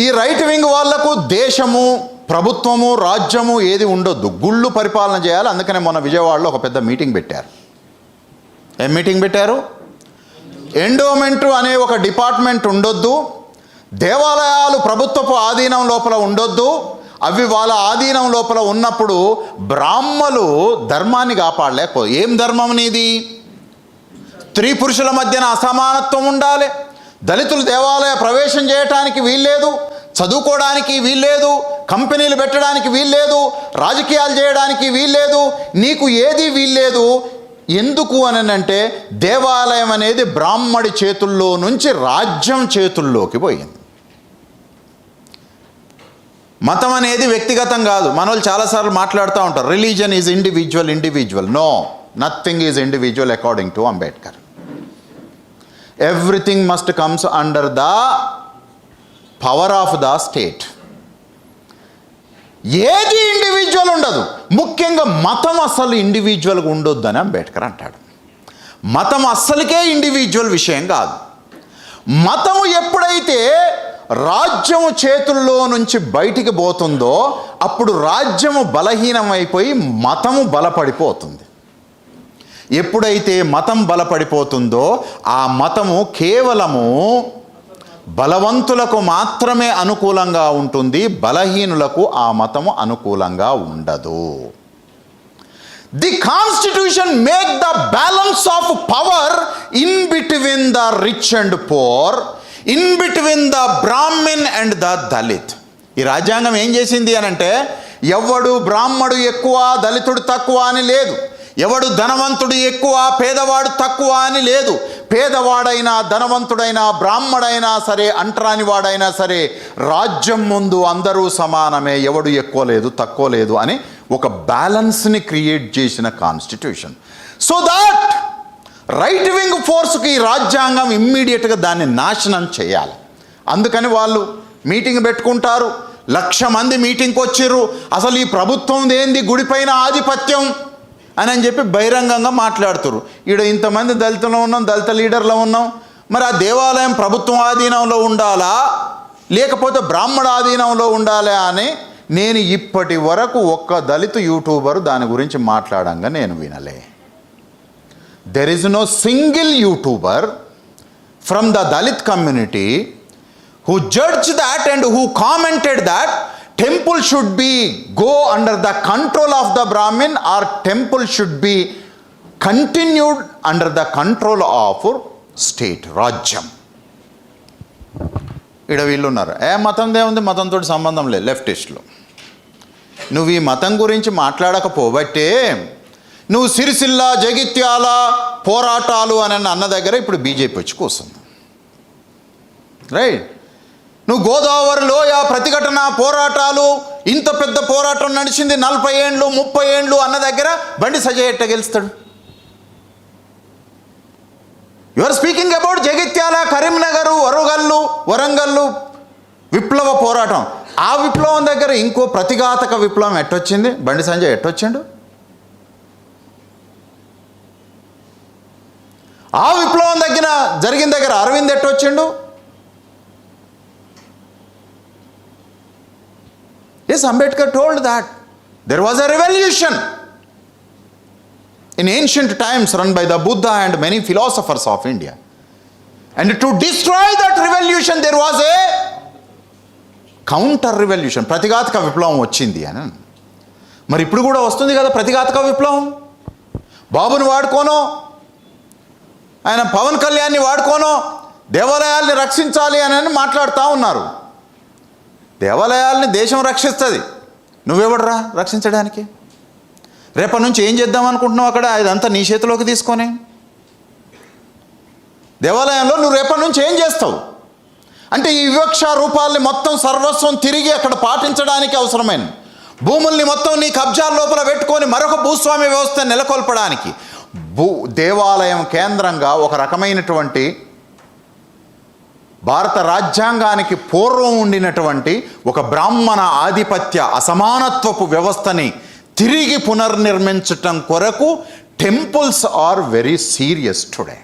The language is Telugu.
ఈ రైట్ వింగ్ వాళ్ళకు దేశము ప్రభుత్వము రాజ్యము ఏది ఉండొద్దు. గుళ్ళు పరిపాలన చేయాలి. అందుకనే మొన్న విజయవాడలో ఒక పెద్ద మీటింగ్ పెట్టారు. ఏం మీటింగ్ పెట్టారు? ఎండోమెంట్ అనే ఒక డిపార్ట్మెంట్ ఉండొద్దు. దేవాలయాలు ప్రభుత్వపు ఆధీనం లోపల ఉండొద్దు. అవి వాళ్ళ ఆధీనం లోపల ఉన్నప్పుడు బ్రాహ్మలు ధర్మాన్ని కాపాడలేకపో ఏం ధర్మం నీది? స్త్రీ పురుషుల మధ్యన అసమానత్వం ఉండాలి. దళితులు దేవాలయ ప్రవేశం చేయటానికి వీల్లేదు. చదువుకోవడానికి వీల్లేదు కంపెనీలు పెట్టడానికి వీల్లేదు రాజకీయాలు చేయడానికి వీల్లేదు నీకు ఏది వీల్లేదు ఎందుకు అని అంటే దేవాలయం అనేది బ్రాహ్మడి చేతుల్లో నుంచి రాజ్యం చేతుల్లోకి పోయింది. మతం అనేది వ్యక్తిగతం కాదు. మన వాళ్ళు చాలాసార్లు మాట్లాడుతూ ఉంటారు religion is individual individual no nothing is individual according to Ambedkar everything must comes under the power of the state ఏది ఇండివిజువల్ ఉండదు. ముఖ్యంగా మతం అసలు ఇండివిజువల్గా ఉండొద్దు అని అంబేద్కర్ అంటాడు. మతం అస్సలకే ఇండివిజువల్ విషయం కాదు. మతము ఎప్పుడైతే రాజ్యము చేతుల్లో నుంచి బయటికి పోతుందో అప్పుడు రాజ్యము బలహీనమైపోయి మతము బలపడిపోతుంది. ఎప్పుడైతే మతం బలపడిపోతుందో ఆ మతము కేవలము బలవంతులకు మాత్రమే అనుకూలంగా ఉంటుంది బలహీనులకు ఆ మతము అనుకూలంగా ఉండదు. The constitution make the balance of power in between the rich and poor in between the Brahmin and the Dalit ఈ రాజ్యాంగం ఏం చేసింది అని అంటే ఎవడు బ్రాహ్మడు ఎక్కువ దళితుడు తక్కువ అని లేదు. ఎవడు ధనవంతుడు ఎక్కువ పేదవాడు తక్కువ అని లేదు. పేదవాడైనా ధనవంతుడైనా బ్రాహ్మడైనా సరే అంటరాని వాడైనా సరే రాజ్యం ముందు అందరూ సమానమే. ఎవడు ఎక్కువ లేదు తక్కువ లేదు అని ఒక బ్యాలెన్స్ని క్రియేట్ చేసిన constitution. So that right wing ఫోర్స్కి ఈ రాజ్యాంగం ఇమ్మీడియట్గా దాన్ని నాశనం చేయాలి. అందుకని వాళ్ళు మీటింగ్ పెట్టుకుంటారు. లక్ష మంది మీటింగ్కి వచ్చిర్రు అసలు ఈ ప్రభుత్వం ఏంది? గుడిపైన ఆధిపత్యం. అని అని చెప్పి బహిరంగంగా మాట్లాడుతురు. ఈడ ఇంతమంది దళితులు ఉన్నాం దళిత లీడర్లో ఉన్నాం. మరి ఆ దేవాలయం ప్రభుత్వం ఆధీనంలో ఉండాలా? లేకపోతే బ్రాహ్మణ ఆధీనంలో ఉండాలా అని నేను ఇప్పటి వరకు ఒక్క దళిత యూట్యూబర్ దాని గురించి మాట్లాడంగా నేను వినలే. There is no single YouTuber from the Dalit community who judge that and who commented that temple should be go under the control of the Brahmin or temple should be continued under the control of state రాజ్యం ఇక్కడ వీళ్ళు ఉన్నారు. ఏ మతం ఏముంది మతంతో సంబంధం లేదు లెఫ్టిస్ట్లో. నువ్వు ఈ మతం గురించి మాట్లాడకపోబట్టే నువ్వు సిరిసిల్ల జగిత్యాల పోరాటాలు అని అన్న దగ్గర ఇప్పుడు బీజేపీ వచ్చి కూర్చుంది. రైట్? నువ్వు గోదావరి లోయ ప్రతిఘటన పోరాటాలు ఇంత పెద్ద పోరాటం నడిచింది నలభై ఏండ్లు ముప్పై ఏండ్లు అన్న దగ్గర బండి సజయ్ ఎట్ట గెలుస్తాడు your speaking about Jagtial Karimnagar వరగల్లు Warangal విప్లవ పోరాటం. ఆ విప్లవం దగ్గర ఇంకో ప్రతిఘాతక విప్లవం ఎట్టొచ్చింది? బండి సంజయ్ ఎట్టొచ్చిండు? ఆ విప్లవం దగ్గర జరిగిన దగ్గర అరవింద్ ఎట్టొచ్చిండు? Yes, Ambedkar told that there was a revolution in ancient times run by the Buddha and many philosophers of India. And to destroy that revolution, there was a counter revolution ప్రతిఘాతక విప్లవం వచ్చింది అని మరి ఇప్పుడు కూడా వస్తుంది కదా ప్రతిఘాతక విప్లవం బాబుని వాడుకోనో ఆయన పవన్ కళ్యాణ్ని వాడుకోనో దేవాలయాల్ని రక్షించాలి అని మాట్లాడుతూ ఉన్నారు దేవాలయాల్ని దేశం రక్షిస్తుంది. నువ్వెవడరా రక్షించడానికి? రేపటి నుంచి ఏం చేద్దాం అనుకుంటున్నావు అక్కడ? ఇదంతా నీ చేతిలోకి తీసుకొని. దేవాలయంలో నువ్వు రేపటి నుంచి ఏం చేస్తావు? అంటే ఈ వివక్ష రూపాల్ని మొత్తం సర్వస్వం తిరిగి అక్కడ పాటించడానికి అవసరమైన భూముల్ని మొత్తం నీ కబ్జాల లోపల పెట్టుకొని మరొక భూస్వామ్య వ్యవస్థ నెలకొల్పడానికి భూ దేవాలయం కేంద్రంగా ఒక రకమైనటువంటి భారత రాజ్యాంగానికి పూర్వం ఉండినటువంటి ఒక బ్రాహ్మణ ఆధిపత్య అసమానత్వపు వ్యవస్థని తిరిగి పునర్నిర్మించటం కొరకు temples are very serious today.